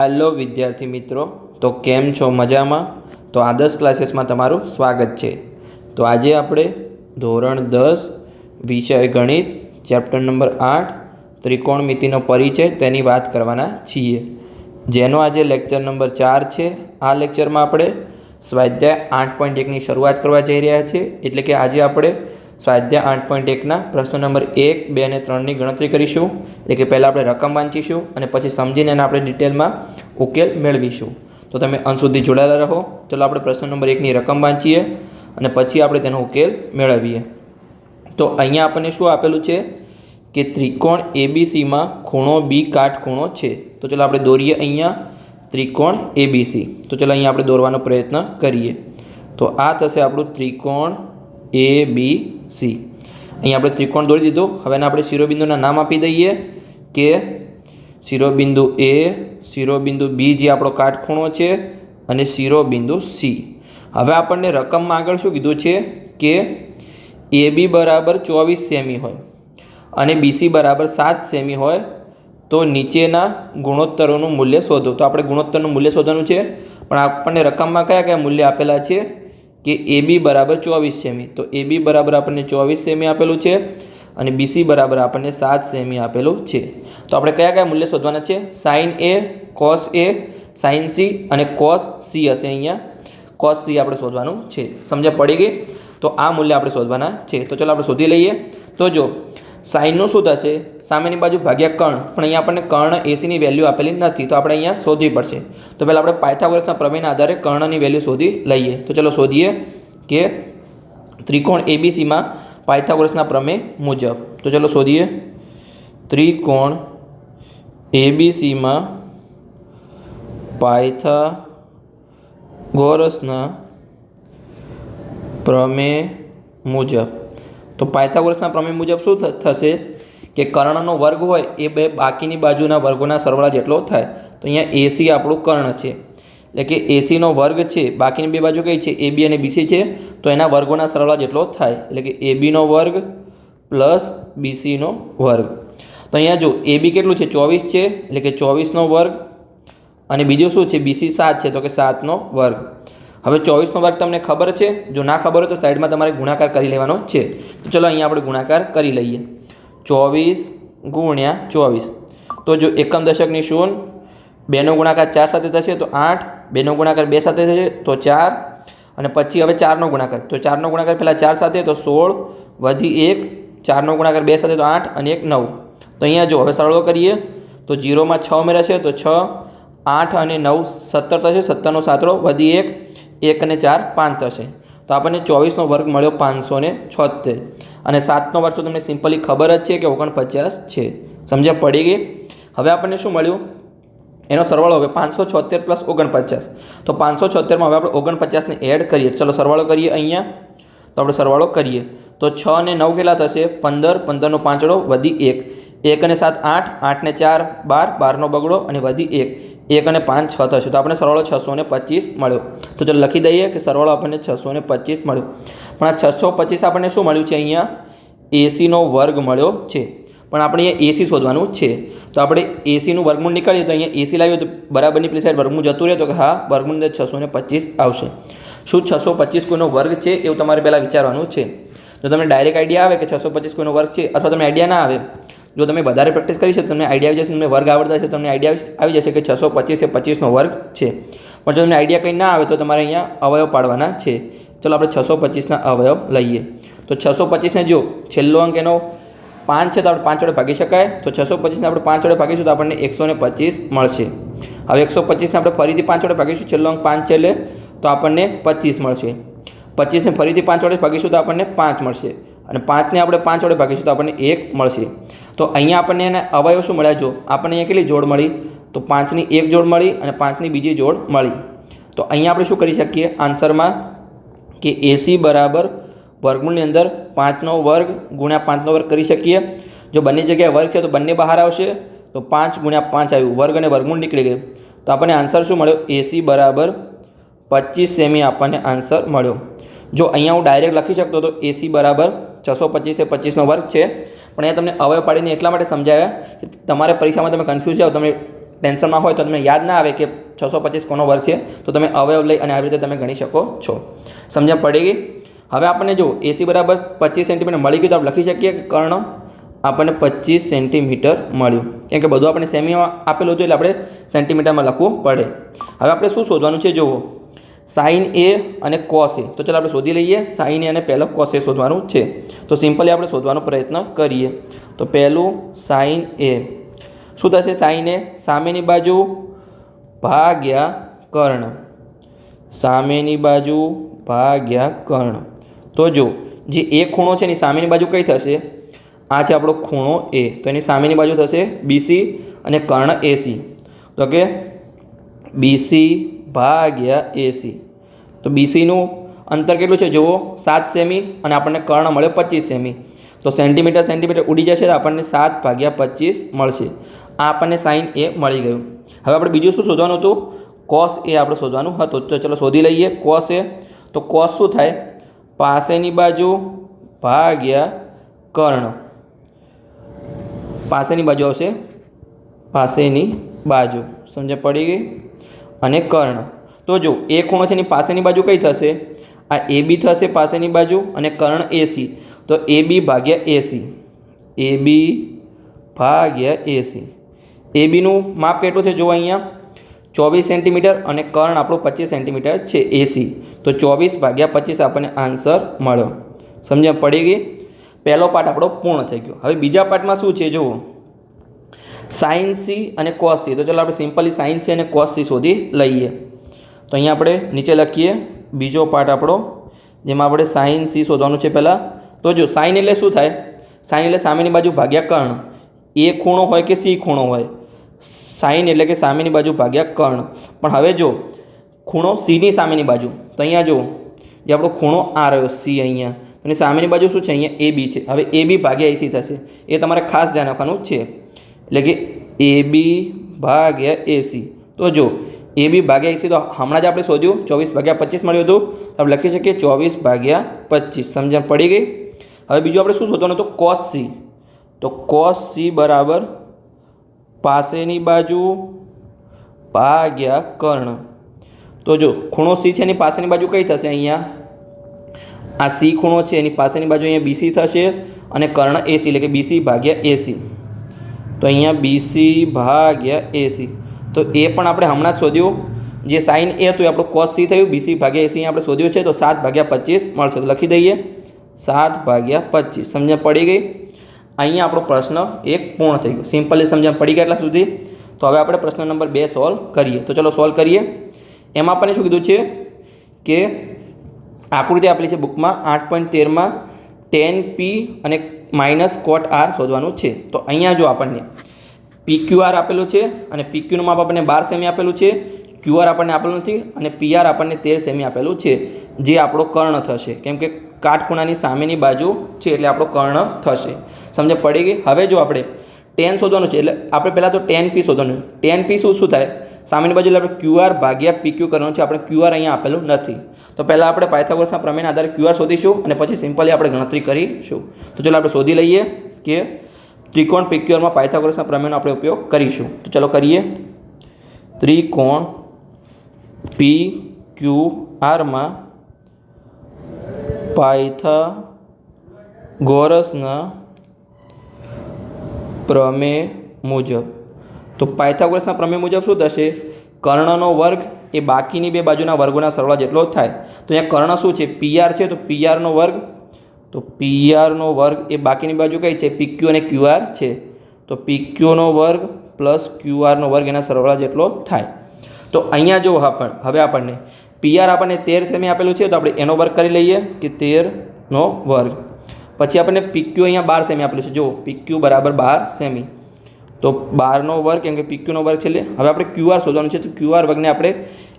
Hello વિદ્યાર્થી મિત્રો, તો કેમ છો મજામાં? તો આદર્શ ક્લાસીસમાં તમારું સ્વાગત છે. તો આજે આપણે ધોરણ દસ, વિષય ગણિત, ચેપ્ટર નંબર આઠ ત્રિકોણમિતિનો પરિચય તેની વાત કરવાના છીએ. જેનો આજે લેક્ચર નંબર ચાર છે. આ લેક્ચરમાં આપણે સ્વાધ્યાય આઠ પોઈન્ટ એકની શરૂઆત કરવા જઈ રહ્યા છીએ. એટલે કે આજે આપણે સ્વાધ્યાય આઠ પોઈન્ટ એકના પ્રશ્ન નંબર એક, બે અને ત્રણની ગણતરી કરીશું. એટલે કે પહેલાં આપણે રકમ વાંચીશું અને પછી સમજીને એને આપણે ડિટેલમાં ઉકેલ મેળવીશું. તો તમે અંત સુધી જોડાયેલા રહો. ચલો આપણે પ્રશ્ન નંબર એકની રકમ વાંચીએ અને પછી આપણે તેનો ઉકેલ મેળવીએ. તો અહીંયા આપણને શું આપેલું છે? કે ત્રિકોણ એબીસીમાં ખૂણો બી કાટખૂણો છે. તો ચલો આપણે દોરીએ અહીંયા. ત્રિકોણ એબીસી તો ચલો અહીંયા આપણે દોરવાનો પ્રયત્ન કરીએ. તો આ થશે આપણું ત્રિકોણ એ બી સી. અહીંયા આપણે ત્રિકોણ દોરી દીધું. હવે આપણે શિરોબિંદુના નામ આપી દઈએ કે શિરોબિંદુ એ, શિરોબિંદુ બી જે આપણો કાટખૂણો છે અને શિરોબિંદુ સી. હવે આપણને રકમમાં આગળ શું કીધું છે કે એ બી બરાબર ચોવીસ સેમી હોય અને બીસી બરાબર સાત સેમી હોય તો નીચેના ગુણોત્તરોનું મૂલ્ય શોધો. તો આપણે ગુણોત્તરનું મૂલ્ય શોધવાનું છે. પણ આપણને રકમમાં કયા કયા મૂલ્ય આપેલા છે? કે એ બી બરાબર ચોવીસ સેમી. તો એ બી બરાબર આપણને ચોવીસ સેમી આપેલું છે અને બીસી બરાબર આપણને સાત સેમી આપેલું છે. તો આપણે કયા કયા મૂલ્ય શોધવાના છે? Sine A, cos A sine C અને કોસ સી હશે અહીંયા. કોસ સી આપણે શોધવાનું છે. સમજ પડી ગઈ? તો આ મૂલ્ય આપણે શોધવાના છે. તો ચાલો આપણે શોધી લઈએ. તો જો સાઇનનું શું થશે સામેની બાજુ ભાગ્યા કર્ણ પણ અહીંયા આપણને કર્ણ એસીની વેલ્યુ આપેલી નથી, તો આપણે અહીંયા શોધવી પડશે. તો પહેલાં આપણે પાયથાગોરસના પ્રમેયના આધારે કર્ણની વેલ્યુ શોધી લઈએ. તો ચલો શોધીએ કે ત્રિકોણ એબીસીમાં પાયથાગોરસના પ્રમેય મુજબ. તો ચલો શોધીએ. ત્રિકોણ એબીસીમાં પાયથાગોરસના પ્રમેય મુજબ. તો પાયથાગોરસના પ્રમેય મુજબ શું થશે? કે કર્ણનો વર્ગ હોય એ બે બાકીની બાજુના વર્ગોના સરવાળા જેટલો થાય. તો અહીંયા એસી આપણું કર્ણ છે. એટલે કે એસીનો વર્ગ છે, બાકીની બે બાજુ કઈ છે? એ બી અને બીસી છે. તો એના વર્ગોના સરવાળા જેટલો થાય. એટલે કે એબીનો વર્ગ પ્લસ બીસીનો વર્ગ. તો અહીંયા જો એ બી કેટલું છે? ચોવીસ છે. એટલે કે ચોવીસનો વર્ગ. અને બીજું શું છે? બીસી સાત છે. તો કે સાતનો વર્ગ. હવે ચોવીસનો વર્ગ તમને ખબર છે. જો ના ખબર હોય તો સાઈડમાં તમારે ગુણાકાર કરી લેવાનો છે. તો ચલો અહીંયા આપણે ગુણાકાર કરી લઈએ. ચોવીસ ગુણ્યા ચોવીસ. તો જો એકમ દશકની શૂન્ય બેનો ગુણાકાર ચાર સાથે થશે તો આઠ, બેનો ગુણાકાર બે સાથે થશે તો ચાર, અને પછી હવે ચારનો ગુણાકાર. તો ચારનો ગુણાકાર પહેલાં ચાર સાથે તો સોળ, વધી એક, ચારનો ગુણાકાર બે સાથે તો આઠ, અને એક નવ. તો અહીંયા જો હવે સરળો કરીએ, તો જીરોમાં છ ઉમેરાશે તો છ, આઠ અને નવ સત્તર થશે, સત્તરનો સાતરો વધી એક એક અને ચાર પાંચ થશે. તો આપણને ચોવીસનો વર્ગ મળ્યો પાંચસો ને છોતેર અને સાતનો વર્ગ તો તમને સિમ્પલી ખબર જ છે કે ઓગણપચાસ છે. સમજ્યા? પડી ગઈ? હવે આપણને શું મળ્યું? એનો સરવાળો હવે પાંચસો છોતેર પ્લસ ઓગણપચાસ. તો પાંચસો છોતેરમાં હવે આપણે ઓગણપચાસને એડ કરીએ. ચલો સરવાળો કરીએ અહીંયા. તો આપણે સરવાળો કરીએ. તો છ અને નવ કેટલા થશે? પંદર. પંદરનો પાંચડો વધી એક. એક અને સાત આઠ. આઠને ચાર બાર. બારનો બગડો અને વધી એક. એક અને પાંચ છ થશે. તો આપણે સરવાળો છસો ને પચીસ મળ્યો. તો ચાલો લખી દઈએ કે સરવાળો આપણને છસો ને પચીસ મળ્યો. પણ આ છસો પચીસ આપણને શું મળ્યું છે અહીંયા? એસીનો વર્ગ મળ્યો છે. પણ આપણે અહીંયા એસી શોધવાનું છે. તો આપણે એસીનું વર્ગમૂળ નીકળીએ તો અહીંયા એસી લાવીએ તો બરાબરની પેલી સાઈડ વર્ગમૂળ જતું રહે તો કે હા, વર્ગમૂળની અંદર છસો ને પચીસ આવશે. શું છસો પચીસ કોઈનો વર્ગ છે એવું તમારે પહેલાં વિચારવાનું છે. જો તમને ડાયરેક્ટ આઈડિયા આવે કે છસો પચીસ કોઈનો વર્ગ છે અથવા તમને આઈડિયા ના આવે જો તમે વધારે પ્રેક્ટિસ કરી છે તમને આઈડિયા આવી જશે, તમને વર્ગ આવડતા છે તમને આઈડિયા આવી જશે કે છસો પચીસ એ પચીસનો વર્ગ છે. પણ જો તમને આઈડિયા કંઈ ના આવે, તો તમારે અહીંયા અવયવ પાડવાના છે. ચલો આપણે છસો પચીસના અવયવ લઈએ. તો છસો પચીસને જો છેલ્લો અંક એનો પાંચ છે, તો આપણે પાંચ વડે ભાગી શકાય. તો છસો પચીસને આપણે પાંચ વડે ભાગીશું, તો આપણને એકસો ને પચીસ મળશે. હવે એકસો પચીસને આપણે ફરીથી પાંચ વડે ભાગીશું, છેલ્લો અંક પાંચ છે એટલે તો આપણને પચીસ મળશે. પચીસને ફરીથી પાંચ વડે ભાગીશું, તો આપણને પાંચ મળશે. અને પાંચને આપણે પાંચ વડે ભાગીશું તો આપણને એક મળશે. તો અહીંયા આપણને એને અવયવ શું મળ્યા જો? આપણને અહીંયા કેટલી જોડ મળી? તો પાંચની એક જોડ મળી અને પાંચની બીજી જોડ મળી. તો અહીંયા આપણે શું કરી શકીએ? આન્સરમાં કે એસી બરાબર વર્ગમૂળની અંદર પાંચનો વર્ગ ગુણ્યા પાંચનો વર્ગ કરી શકીએ. જો બંને જગ્યાએ વર્ગ છે તો બંને બહાર આવશે. તો પાંચ ગુણ્યા પાંચ આવ્યું. વર્ગ અને વર્ગમૂળ નીકળી ગયું. તો આપણને આન્સર શું મળ્યો? એસી બરાબર પચીસ સેમી આપણને આન્સર મળ્યો. જો અહીંયા હું ડાયરેક્ટ લખી શકતો તો એસી બરાબર છસો પચીસ એ પચીસનો વર્ગ છે. પણ એ તમને અવયવ પાડીને એટલા માટે સમજાવ્યા કે તમારે પરીક્ષામાં તમે કન્ફ્યુઝ જાઓ તમે ટેન્શનમાં હોય તો તમને યાદ ના આવે કે છસો પચીસ કોનો વર્ગ છે. તો તમે અવયવ લઈ અને આવી રીતે તમે ગણી શકો છો. સમજણ પડી ગઈ? હવે આપણને જો એસી બરાબર પચીસ સેન્ટીમીટર મળી ગયું તો આપણે લખી શકીએ કર્ણ? આપણને પચીસ સેન્ટીમીટર મળ્યું. કેમ કે બધું આપણે સેમીમાં આપેલું હતું એટલે આપણે સેન્ટીમીટરમાં લખવું પડે. હવે આપણે શું શોધવાનું છે? જુઓ. સાઇન એ અને કોસ એ તો ચાલો આપણે શોધી લઈએ સાઇન એ અને પહેલો કોસ એ શોધવાનું છે. તો સિમ્પલી આપણે શોધવાનો પ્રયત્ન કરીએ. તો પહેલું સાઇન એ શું થશે? સાઇન એ સામેની બાજુ ભાગ્યા કર્ણ. સામેની બાજુ ભાગ્યા કર્ણ. તો જો, જે એ ખૂણો છે એની સામેની બાજુ કઈ થશે? આ છે આપણો ખૂણો એ તો એની સામેની બાજુ થશે બીસી અને કર્ણ એસી તો કે બીસી ભાગ્યા એસી. તો બીસીનું અંતર કેટલું છે જુઓ, સાત સેમી અને આપણને કર્ણ મળ્યો પચીસ સેમી. તો સેન્ટીમીટર સેન્ટીમીટર ઉડી જશે તો આપણને સાત ભાગ્યા પચીસ મળશે. આ આપણને સાઇન એ મળી ગયું. હવે આપણે બીજું શું શોધવાનું હતું? કોસ એ આપણે શોધવાનું હતું. તો ચલો શોધી લઈએ, કોસ એ. તો કોસ શું થાય? પાસેની બાજુ ભાગ્યા કર્ણ. પાસેની બાજુ આવશે? પાસેની બાજુ. સમજ પડી ગઈ? અને કર્ણ. તો જો, એ ખૂણો છે એની પાસેની બાજુ કઈ થશે? આ એ બી થશે પાસેની બાજુ અને કર્ણ એસી તો એ બી ભાગ્યા એસી એ બી ભાગ્યા એસી એ બીનું માપ કેટલું છે જુઓ અહીંયા? ચોવીસ સેન્ટીમીટર અને કર્ણ આપણું પચીસ સેન્ટીમીટર છે એસી તો ચોવીસ ભાગ્યા પચીસ આપણને આન્સર મળ્યો. સમજ્યા પડી ગઈ? પહેલો પાર્ટ આપણો પૂર્ણ થઈ ગયો. હવે બીજા પાર્ટમાં શું છે જુઓ? સાઇન સી અને કોસ સી. તો ચાલો આપણે સિમ્પલી સાઇન સી અને કોસ સી શોધી લઈએ. તો અહીંયા આપણે નીચે લખીએ બીજો પાર્ટ આપણો, જેમાં આપણે સાઇન સી શોધવાનું છે પહેલાં. તો જો સાઇન એટલે શું થાય? સાઇન એટલે સામેની બાજુ ભાગ્યા કર્ણ એ ખૂણો હોય કે સી ખૂણો હોય? સાઇન એટલે કે સામેની બાજુ ભાગ્યા કર્ણ પણ હવે જો, ખૂણો સીની સામેની બાજુ. તો અહીંયા જો જે આપણો ખૂણો આ રહ્યો, સી અહીંયા. અને સામેની બાજુ શું છે? અહીંયા એ બી છે. હવે એ બી ભાગ્યા એસી થશે. એ તમારે ખાસ ધ્યાન રાખવાનું છે. એટલે કે એ બી ભાગ્યા એસી તો જો એ બી ભાગ્યા એસી તો હમણાં જ આપણે શોધ્યું, ચોવીસ ભાગ્યા પચીસ મળ્યું હતું. તો આપણે લખી શકીએ ચોવીસ ભાગ્યા પચીસ. સમજણ પડી ગઈ? હવે બીજું આપણે શું શોધવાનું હતું? કોસ સી તો કોસ સી બરાબર પાસેની બાજુ ભાગ્યા કર્ણ. તો જો, ખૂણો સી છે એની પાસેની બાજુ કઈ થશે અહીંયા? આ સી ખૂણો છે એની પાસેની બાજુ અહીંયા બીસી થશે અને કર્ણ એસી એટલે કે બીસી ભાગ્યા એસી તો અહીંયા બીસી ભાગ્યા એસી તો એ પણ આપણે હમણાં જ શોધ્યું. જે સાઇન એ હતું એ આપણું કોસ સી થયું. બીસી ભાગ્યા એસી આપણે શોધ્યું છે. તો સાત ભાગ્યા પચીસ મળશે. તો લખી દઈએ. સાત ભાગ્યા પચીસ. સમજણ પડી ગઈ? અહીંયા આપણો પ્રશ્ન એક પૂર્ણ થઈ ગયો. સિમ્પલી સમજણ પડી ગયા એટલા સુધી. તો હવે આપણે પ્રશ્ન નંબર બે સોલ્વ કરીએ. તો ચલો સોલ્વ કરીએ. એમાં આપણને શું કીધું છે? કે આકૃતિ આપેલી છે બુકમાં. આઠ પોઈન્ટ તેરમાં ટેન પી અને માઇનસ કોટ આર શોધવાનું છે. તો અહીંયા જો આપણને પી આર આપેલું છે અને પીક્યુનું માપ આપણને બાર સેમી આપેલું છે, ક્યુઆર આપણને આપેલું નથી અને પીઆર આપણને તેર સેમી આપેલું છે, જે આપણો કર્ણ થશે. કેમ કે કાટખૂણાની સામેની બાજુ છે એટલે આપણો કર્ણ થશે. સમજ પડી ગઈ? હવે જો આપણે ટેન શોધવાનું છે, એટલે આપણે પહેલાં તો ટેન પી શોધવાનું. ટેન પી શું શું થાય? સામેની બાજુ એટલે આપણે ક્યુઆર ભાગ્યા પીક્યુ કરવાનું છે. આપણે ક્યુઆર અહીંયા આપેલું નથી. તો પહેલાં આપણે પાયથાગોરસના પ્રમેયના આધારે ક્યુઆર શોધીશું અને પછી સિમ્પલી આપણે ગણતરી કરીશું. તો ચલો આપણે શોધી લઈએ કે ત્રિકોણ પીક્યુઆરમાં પાયથાગોરસના પ્રમેયનો આપણે ઉપયોગ કરીશું. તો ચલો કરીએ. ત્રિકોણ પી ક્યુ આરમાં પાયથાગોરસના પ્રમેય મુજબ તો પાયથાગોરસના પ્રમેય મુજબ શું થશે? કર્ણનો વર્ગ એ બાકીની બે બાજુના વર્ગોના સરવાળા જેટલો થાય. તો અહીંયા કર્ણ શું છે? પીઆર છે, તો પીઆરનો વર્ગ. તો પીઆરનો વર્ગ એ બાકીની બાજુ કઈ છે? પીક્યુ અને ક્યુઆર છે. તો પીક્યુનો વર્ગ પ્લસ ક્યુઆરનો વર્ગ એના સરવાળા જેટલો થાય. તો અહીંયા જો આપણ, હવે આપણને. પીઆર આપણને તેર સેમી આપેલું છે, તો આપણે એનો વર્ગ કરી લઈએ કે તેરનો વર્ગ. પછી આપણને પીક્યુ અહીંયા બાર સેમી આપેલું છે. જો પીક્યુ બરાબર બાર સેમી. તો બારનો વર્ગ કેમ કે પીક્યુનો વર્ગ છે એટલે હવે આપણે ક્યુઆર શોધવાનું છે, તો ક્યુઆર વર્ગને આપણે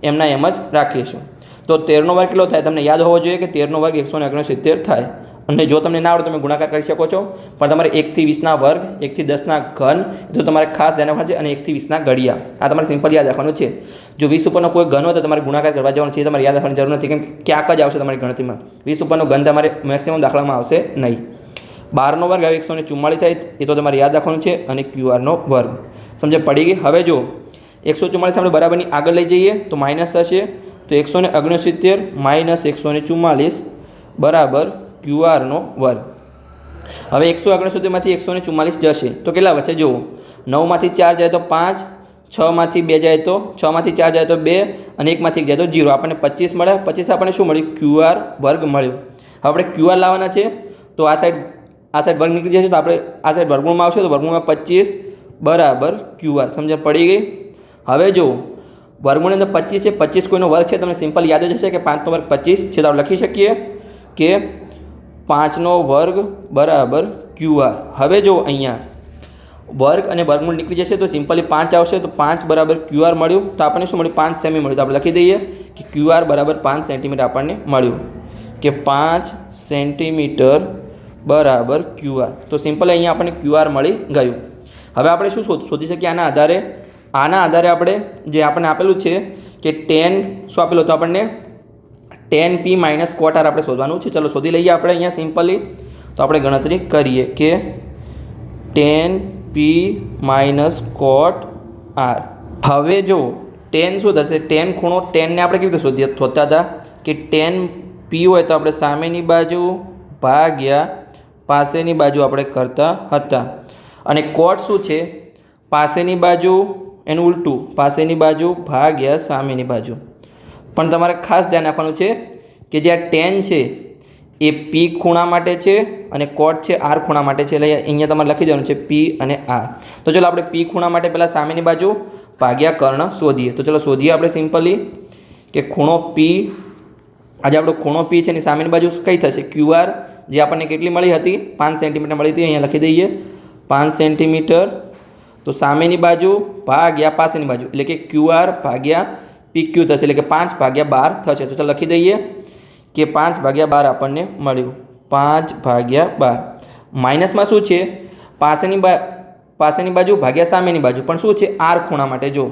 એમના એમ જ રાખીશું. તો તેરનો વર્ગ કેટલો થાય? તમને યાદ હોવો જોઈએ કે તેરનો વર્ગ એકસો ઓગણસિત્તેર થાય. અને જો તમને ના આવડે તમે ગુણાકાર કરી શકો છો. પણ તમારે એકથી વીસના વર્ગ, એકથી દસના ઘન તો તમારે ખાસ ધ્યાન રાખવાનું છે, અને એકથી વીસના ઘડિયા. આ તમારે સિમ્પલ યાદ રાખવાનું છે. જો વીસ ઉપરનો કોઈ ઘન હોય તો તમારે ગુણાકાર કરવા જવાનું છે તમારે યાદ રાખવાની જરૂર નથી, કેમ કે ક્યાંક જ આવશે તમારી ગણતરીમાં. વીસ ઉપરનો ઘન તમારે મેક્સિમમ દાખલામાં આવશે નહીં. બારનો વર્ગ આવે એકસો ને ચુમ્માળીસ થાય એ તો તમારે યાદ રાખવાનું છે અને ક્યુઆરનો વર્ગ. સમજે, પડી ગઈ? હવે જો, એકસો ચુમ્માળીસ આપણે બરાબરની આગળ લઈ જઈએ, તો માઇનસ થશે. તો એકસો ને ઓગણસિત્તેર માઇનસ એકસો ને ચુમ્માલીસ બરાબર ક્યુઆરનો વર્ગ. હવે એકસો ઓગણસિત્તેરમાંથી એકસો ને ચુમ્માલીસ જશે. તો કેટલા વચ્ચે જુઓ નવમાંથી ચાર જાય તો પાંચ છમાંથી બે જાય તો છમાંથી ચાર જાય તો બે, અને એકમાંથી એક જાય તો જીરો. આપણને પચીસ મળ્યા. પચીસ આપણને શું મળ્યું? ક્યુઆર વર્ગ મળ્યો. હવે આપણે ક્યુઆર લાવવાના છે. તો આ સાઈડ આ સાઈડ વર્ગ નીકળી જશે તો આપણે આ સાઈડ વર્ગમૂળમાં આવશે તો વર્ગમૂળમાં પચીસ બરાબર ક્યુઆર સમજણ પડી ગઈ. હવે જો વર્ગમૂળની અંદર પચીસ છે, પચીસ કોઈનો વર્ગ છે, તમને સિમ્પલ યાદ જ હશે કે પાંચનો વર્ગ પચીસ છે, તો આપણે લખી શકીએ કે પાંચનો વર્ગ બરાબર ક્યુઆર હવે જો અહીંયા, વર્ગ અને વર્ગમૂળ નીકળી જશે તો સિમ્પલી પાંચ આવશે તો પાંચ બરાબર ક્યુઆર મળ્યું. તો આપણને શું મળ્યું? પાંચ સેમી મળ્યું. તો આપણે લખી દઈએ કે ક્યુઆર બરાબર પાંચ સેન્ટીમીટર આપણને મળ્યું. કે પાંચ સેન્ટીમીટર બરાબર ક્યુઆર તો સિમ્પલ અહીંયા આપણને ક્યુઆર મળી ગયું. હવે આપણે શું શોધ શકીએ આના આધારે? આના આધારે આપણે જે આપણને આપેલું છે કે ટેન શું આપેલું હતું આપણને? Tan P minus cot R આપણે શોધવાનું છે. ચલો શોધી લઈએ આપણે અહીંયા સિમ્પલી તો આપણે ગણતરી કરીએ કે tan P minus cot R હવે જો ટેન શું થશે? ટેન ખૂણો ટેનને આપણે કેવી રીતે શોધીએ? શોધતા હતા કે ટેન પી હોય તો આપણે સામેની બાજુ ભાગ્યા પાસેની બાજુ આપણે કરતા હતા. અને કોટ શું છે? પાસેની બાજુ એનું ઉલટું, પાસેની બાજુ ભાગ્યા સામેની બાજુ. પણ તમારે ખાસ ધ્યાન રાખવાનું છે કે જે આ ટેન છે, એ પી ખૂણા માટે છે અને કોટ છે આર ખૂણા માટે છે. એટલે અહીંયા તમારે લખી દેવાનું છે પી અને આર તો ચલો આપણે પી ખૂણા માટે પહેલાં સામેની બાજુ ભાગ્યા કર્ણ શોધીએ. તો ચલો શોધીએ આપણે સિમ્પલી કે ખૂણો પી આજે આપણો ખૂણો પી છે એની સામેની બાજુ કઈ થશે? ક્યુઆર જે આપણને કેટલી મળી હતી? પાંચ સેન્ટીમીટર મળી હતી, અહીંયા લખી દઈએ. પાંચ સેન્ટીમીટર તો સામેની બાજુ ભાગ્યા પાસેની બાજુ, એટલે કે ક્યુઆર ભાગ્યા પી ક્યુ થશે, એટલે કે પાંચ ભાગ્યા બાર થશે. તો ચાલો લખી દઈએ કે પાંચ ભાગ્યા બાર આપણને મળ્યું. પાંચ ભાગ્યા બાર. માઇનસમાં શું છે? પાસેની બા, પાસેની બાજુ ભાગ્યા સામેની બાજુ. પણ શું છે? આર ખૂણા માટે, જો.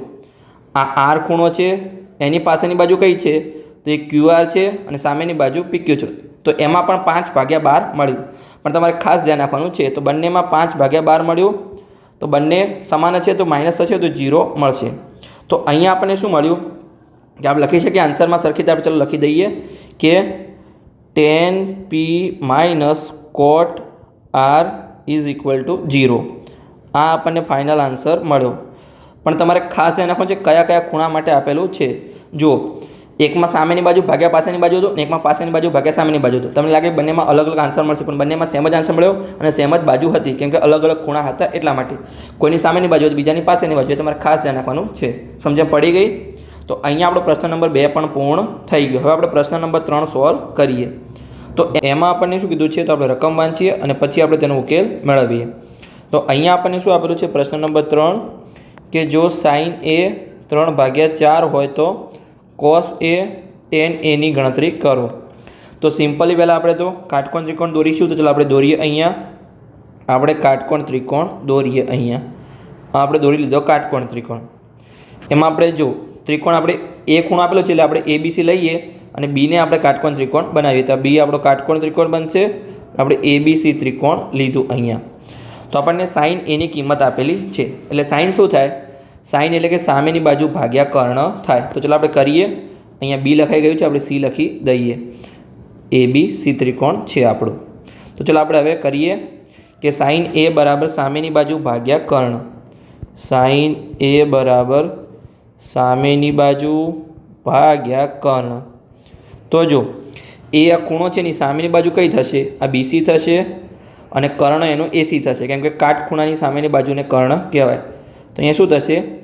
આ આર ખૂણો છે, એની પાસેની બાજુ કઈ છે? તો એ ક્યુઆર છે અને સામેની બાજુ પીક્યુ છે. તો એમાં પણ પાંચ ભાગ્યા બાર મળ્યું. પણ તમારે ખાસ ધ્યાન રાખવાનું છે, તો બંનેમાં પાંચ ભાગ્યા બાર મળ્યું. તો બંને સમાન છે, તો માઇનસ થશે, તો જીરો મળશે. તો અહીંયા આપણને શું મળ્યું? કે આપણે લખી શકીએ આન્સરમાં સરખી રીતે આપણે ચલો લખી દઈએ કે tan P minus cot R is equal to zero આ આપણને ફાઇનલ આન્સર મળ્યો. પણ તમારે ખાસ ધ્યાન રાખવાનું છે કયા કયા ખૂણા માટે આપેલું છે. જો એકમાં સામેની બાજુ ભાગ્યા પાસેની બાજુ હતું એકમાં પાસેની બાજુ ભાગ્યા સામેની બાજુ હતું. તમને લાગે બંનેમાં અલગ અલગ આન્સર મળશે, પણ બંનેમાં સેમ જ આન્સર મળ્યો અને સેમ જ બાજુ હતી, કેમ કે અલગ અલગ ખૂણા હતા એટલા માટે. કોઈની સામેની બાજુ હતી, બીજાની પાસેની બાજુ, એ તમારે ખાસ ધ્યાન રાખવાનું છે. સમજણ પડી ગઈ? તો અહીંયા આપણો પ્રશ્ન નંબર બે પણ પૂર્ણ થઈ ગયો. હવે આપણે પ્રશ્ન નંબર ત્રણ સોલ્વ કરીએ. તો એમાં આપણને શું કીધું છે? તો આપણે રકમ વાંચીએ અને પછી આપણે તેનો ઉકેલ મેળવીએ. તો અહીંયા આપણને શું આપેલું છે? પ્રશ્ન નંબર ત્રણ, કે જો સાઇન એ ત્રણ ભાગ્યા ચાર હોય તો કોસ એ ટેન એની ગણતરી કરો. તો સિમ્પલી પહેલાં આપણે તો કાટકોણ ત્રિકોણ દોરીશું, તો ચાલો આપણે દોરીએ અહીંયા. આપણે કાટકોણ ત્રિકોણ દોરીએ અહીંયા. આપણે દોરી લીધો કાટકોણ ત્રિકોણ. એમાં આપણે જો ત્રિકોણ આપણે એ ખૂણો આપેલો છે એટલે આપણે એ બી સી લઈએ અને બીને આપણે કાટકોણ ત્રિકોણ બનાવીએ. તો બી આપણો કાટકોણ ત્રિકોણ બનશે. આપણે એ બી સી ત્રિકોણ લીધું અહીંયા. તો આપણને સાઇન એની કિંમત આપેલી છે. એટલે સાઇન શું થાય? સાઇન એટલે કે સામેની બાજુ ભાગ્યા કર્ણ થાય. તો ચાલો આપણે કરીએ. અહીંયા બી લખાઈ ગયું છે, આપણે સી લખી દઈએ. એ બી સી ત્રિકોણ છે આપણું. તો ચાલો આપણે હવે કરીએ કે સાઇન એ બરાબર સામેની બાજુ ભાગ્યા કર્ણ. સાઇન એ બરાબર સામેની બાજુ ભાગ્યા કર્ણ. તો જો, એ આ ખૂણો છે એની સામેની બાજુ કઈ થશે? આ બીસી થશે અને કર્ણ એનો એસી થશે. કેમ કે કાટખૂણાની સામેની બાજુને કર્ણ કહેવાય. તો અહીંયા શું થશે?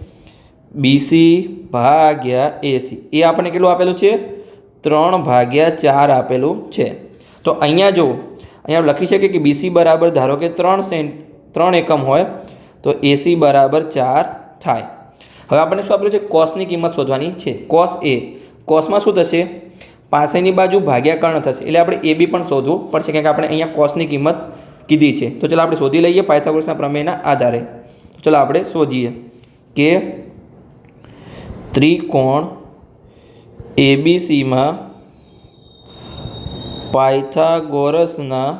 બીસી ભાગ્યા એસી. એ આપણને કેટલું આપેલું છે? ત્રણ ભાગ્યા ચાર આપેલું છે. તો અહીંયા જો અહીંયા લખી શકીએ કે બીસી બરાબર ધારો કે ત્રણ સેન્ટ, ત્રણ એકમ હોય, તો એસી બરાબર ચાર થાય. હવે આપણને શું આપેલું છે? કોસની કિંમત શોધવાની છે. કોસ એ, કોસમાં શું થશે? પાસેની બાજુ ભાગ્યા કર્ણ થશે. એટલે આપણે એ બી પણ શોધવું પડશે, કારણ કે આપણે અહીંયા કોસની કિંમત કીધી છે. તો ચાલો આપણે શોધી લઈએ પાયથાગોરસના પ્રમેયના આધારે. ચલો આપણે શોધીએ કે ત્રિકોણ એબીસીમાં પાયથાગોરસના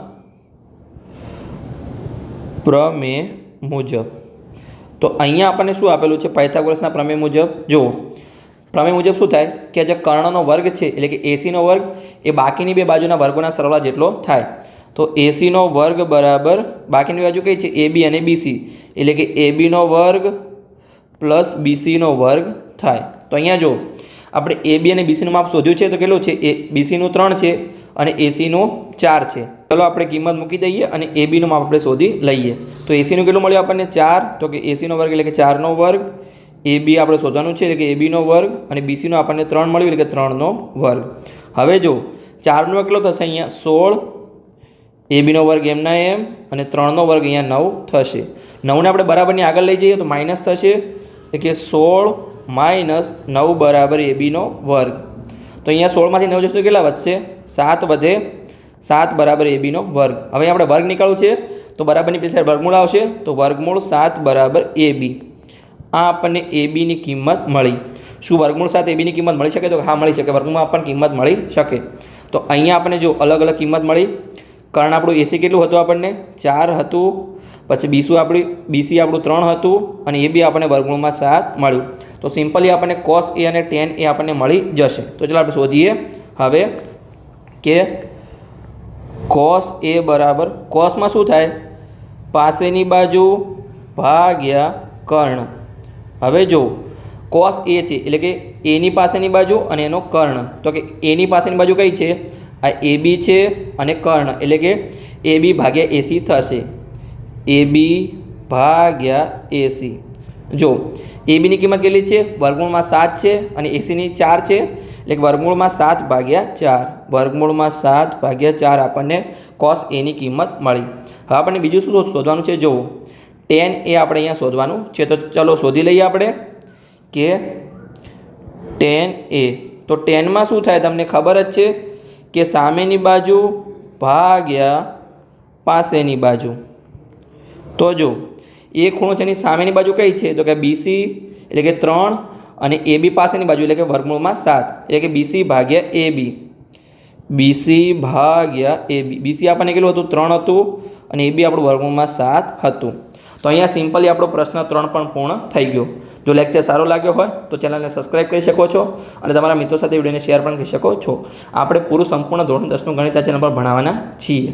પ્રમેય મુજબ. તો અહીંયા આપણને શું આપેલું છે? પાયથાગોરસના પ્રમેય મુજબ? જુઓ. પ્રમેય મુજબ શું થાય? કે જે કર્ણનો વર્ગ છે, એટલે કે એસીનો વર્ગ, એ બાકીની બે બાજુના વર્ગોના સરવાળા જેટલો થાય. તો એસીનો વર્ગ બરાબર બાકીની બાજુ કઈ છે? એબી અને બીસી એટલે કે એબીનો વર્ગ પ્લસ બીસીનો વર્ગ થાય. તો અહીંયા જો આપણે એ બી અને બીસીનું માપ શોધ્યું છે તો કેટલું છે? એ બીસીનું ત્રણ છે અને એસીનું ચાર છે. ચલો આપણે કિંમત મૂકી દઈએ અને એ બીનું માપ આપણે શોધી લઈએ. તો એસીનું કેટલું મળ્યું આપણને? ચાર. તો કે એસીનો વર્ગ એટલે કે ચારનો વર્ગ. એ બી આપણે શોધવાનું છે એટલે કે એ બીનો વર્ગ અને બીસીનો આપણને ત્રણ મળ્યું એટલે કે ત્રણનો વર્ગ. હવે જો ચારનો કેટલો થશે અહીંયા? સોળ. એ બીનો વર્ગ એમના એમ અને ત્રણનો વર્ગ અહીંયા નવ થશે. નવને આપણે બરાબરની આગળ લઈ જઈએ તો માઇનસ થશે એટલે કે સોળ માઇનસ નવ બરાબર એ બીનો વર્ગ. તો અહીંયા સોળમાંથી નવ જશે તો કેટલા વધશે? સાત વધે સાત બરાબર એ બીનો વર્ગ. હવે આપણે વર્ગ નીકાળવું છે. તો બરાબરની પેલી સાઈડ વર્ગમૂળ આવશે. તો વર્ગમૂળ સાત બરાબર એ બી. આ આપણને એ બીની કિંમત મળી. શું વર્ગમૂળ સાથે એ બીની કિંમત મળી શકે? તો હા, મળી શકે. વર્ગમાં આપણને કિંમત મળી શકે. તો અહીંયા આપણને જો અલગ અલગ કિંમત મળી. કારણ આપણું એસી કેટલું હતું આપણને? ચાર હતું પછી બીસું આપણું, બીસી આપણું ત્રણ હતું અને એ બી આપણને વર્ગમૂળમાં સાત મળ્યું. તો સિમ્પલી આપણને કોસ એ અને ટેન એ આપણને મળી જશે. તો ચાલો આપણે શોધીએ. હવે કે કોસ એ બરાબર કોસમાં શું થાય? પાસેની બાજુ ભાગ્યા કર્ણ. હવે જો કોસ એ છે, એટલે કે એની પાસેની બાજુ અને એનો કર્ણ. તો કે એની પાસેની બાજુ કઈ છે? આ એ બી છે અને કર્ણ. એટલે કે એ બી ભાગ્યા એસી થશે. એ બી ભાગ્યા એસી જો એ બીની કિંમત કેટલી છે? વર્ગમૂળમાં સાત છે અને એસીની ચાર છે. એટલે વર્ગમૂળમાં સાત ભાગ્યા ચાર. વર્ગમૂળમાં સાત ભાગ્યા ચાર આપણને કોસ એની કિંમત મળી. હવે આપણને બીજું શું શોધ- શોધવાનું છે? જુઓ ટેન એ આપણે અહીંયા શોધવાનું છે. તો ચલો શોધી લઈએ આપણે કે ટેન એ તો ટેનમાં શું થાય? તમને ખબર જ છે કે સામેની બાજુ ભાગ્યા પાસેની બાજુ. તો જો, એ ખૂણો છે એની સામેની બાજુ કઈ છે? તો કે બીસી એટલે કે ત્રણ અને એ બી પાસેની બાજુ, એટલે કે વર્ગમૂળમાં સાત. એટલે કે બીસી ભાગ્યા એ બી બીસી ભાગ્યા એ બી બીસી આપણને કેટલું હતું? ત્રણ હતું અને એ બી આપણું વર્ગમૂળમાં સાત હતું. તો અહીંયા સિમ્પલી આપણો પ્રશ્ન ત્રણ પણ પૂર્ણ થઈ ગયો. જો લેક્ચર સારો લાગ્યો હોય, તો ચેનલને સબસ્ક્રાઇબ કરી શકો છો અને તમારા મિત્રો સાથે વિડીયોને શેર પણ કરી શકો છો. આપણે પૂરું સંપૂર્ણ ધોરણ દસનું ગણિત આ ચેનલ પર ભણાવવાના છીએ.